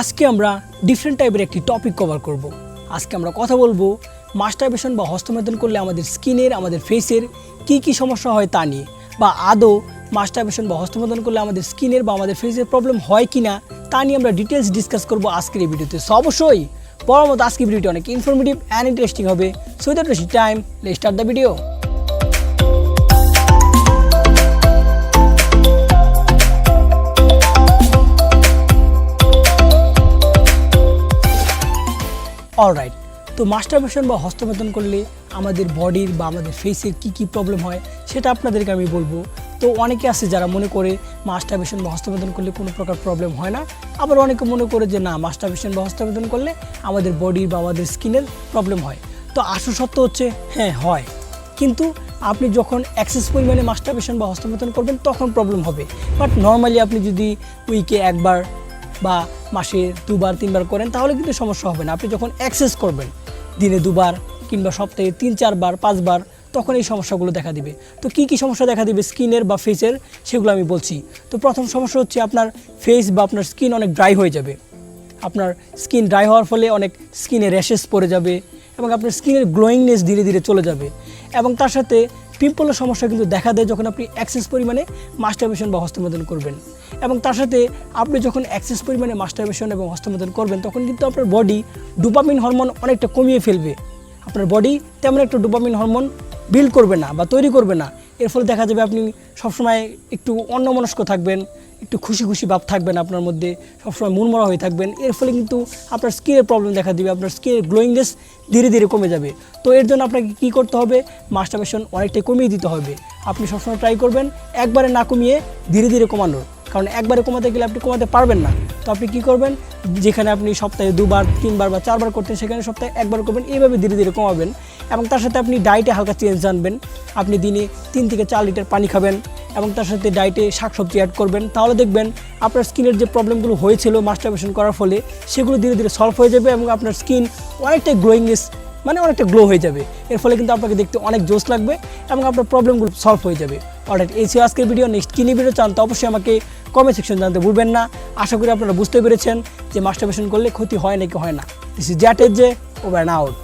আজকে আমরা ডিফারেন্ট টাইপের একটি টপিক কভার করব। আজকে আমরা কথা বলব মাস্টারবেশন বা হস্তমেদন করলে আমাদের স্কিনের আমাদের ফেসের কি কি সমস্যা হয় তা নিয়ে বা আদৌ মাস্টারবেশন বা হস্তমেদন করলে আমাদের স্কিনের বা আমাদের ফেসের প্রবলেম হয় কি না তা নিয়ে আমরা ডিটেলস ডিসকাস করব আজকের এই ভিডিওতে অবশ্যই বড় মতো আজকের ভিডিওটি অনেক ইনফরমেটিভ অ্যান্ড ইন্টারেস্টিং হবে। So that time let start the video alright তো মাস্টারবেশন বা হস্তবেদন করলে আমাদের বডির বা আমাদের ফেসের কি কি প্রবলেম হয়, সেটা আপনাদেরকে আমি বলব। তো অনেকে আছে যারা মনে করে মাস্টারবেশন বা হস্তবেদন করলে কোনো প্রকার প্রবলেম হয় না। আবার অনেকে মনে করে যে না মাস্টারবেশন বা হস্তবেদন করলে আমাদের বডির বা আমাদের স্কিনের প্রবলেম হয়। তো আসল সত্য হচ্ছে হ্যাঁ হয়। কিন্তু আপনি যখন অ্যাক্সেস পরিমাণে মাস্টারবেশন বা হস্তমোদন করবেন, তখন প্রবলেম হবে। বাট নর্মালি আপনি যদি উইকে একবার বা মাসে দুবার, তিনবার করেন, তাহলে কিন্তু সমস্যা হবে না। আপনি যখন অ্যাক্সেস করবেন, দিনে দুবার কিংবা সপ্তাহে তিন, চারবার, পাঁচবার, তখন এই সমস্যাগুলো দেখা দিবে। তো কি কি সমস্যা দেখা দিবে? স্কিনের বা ফেসের সেগুলো আমি বলছি। তো প্রথম সমস্যা হচ্ছে আপনার ফেস বা আপনার স্কিন অনেক ড্রাই হয়ে যাবে। আপনার স্কিন ড্রাই হওয়ার ফলে অনেক স্কিনে র্যাশেস পড়ে যাবে এবং আপনার স্কিনের গ্লোয়িংনেস ধীরে ধীরে চলে যাবে। এবং তার সাথে পিম্পলের সমস্যা কিন্তু দেখা দেয় যখন আপনি অ্যাক্সেস পরিমাণে মাস্টারবেশন বা হস্তমোদন করবেন। এবং তার সাথে আপনি যখন অ্যাক্সেস পরিমাণে মাস্টারবেশন এবং হস্তমোদন করবেন, তখন কিন্তু আপনার বডি ডোপামিন হরমোন অনেকটা কমিয়ে ফেলবে। আপনার বডি তেমন একটা ডোপামিন হরমোন বিল করবে না বা তৈরি করবে না। এর ফলে দেখা যাবে আপনি সবসময় একটু অন্যমনস্ক থাকবেন, একটু খুশি খুশি ভাব থাকবেন আপনার মধ্যে, সবসময় মনমরা হয়ে থাকবেন। এর ফলে কিন্তু আপনার স্কিনের প্রবলেম দেখা দিবে, আপনার স্কিনের গ্লোয়িংনেস ধীরে ধীরে কমে যাবে। তো এর জন্য আপনাকে কী করতে হবে? মাস্টারবেশন অনেকটাই কমিয়ে দিতে হবে। আপনি সবসময় ট্রাই করবেন, একবারে না কমিয়ে ধীরে ধীরে কমানোর। কারণ একবারে কমাতে গেলে আপনি কমাতে পারবেন না। তো আপনি কী করবেন? যেখানে আপনি সপ্তাহে দুবার, তিনবার বা চারবার করতেন, সেখানে সপ্তাহে একবার করবেন। এইভাবে ধীরে ধীরে কমাবেন এবং তার সাথে আপনি ডায়েটে হালকা চেঞ্জ আনবেন। আপনি দিনে তিন থেকে চার লিটার পানি খাবেন এবং তার সাথে ডায়েটে শাকসবজি অ্যাড করবেন। তাহলে দেখবেন আপনার স্কিনের যে প্রবলেমগুলো হয়েছিল মাস্টারবেশন করার ফলে, সেগুলো ধীরে ধীরে সলভ হয়ে যাবে এবং আপনার স্কিন অনেকটাই গ্লোয়িংনেস মানে অনেকটা গ্লো হয়ে যাবে। এর ফলে কিন্তু আপনাকে দেখতে অনেক জোস লাগবে এবং আপনার প্রবলেমগুলো সলভ হয়ে যাবে। এই ছিল আজকের ভিডিও নেক্সট কী নিয়ে ভিডিও চান তো অবশ্যই আমাকে কমেন্ট সেকশন জানতে ভুলবেন না। আশা করি আপনারা বুঝতে পেরেছেন যে মাস্টারবেশন করলে ক্ষতি হয় নাকি হয় না। দিস ইজ জ্যাটের যে ওভার আউট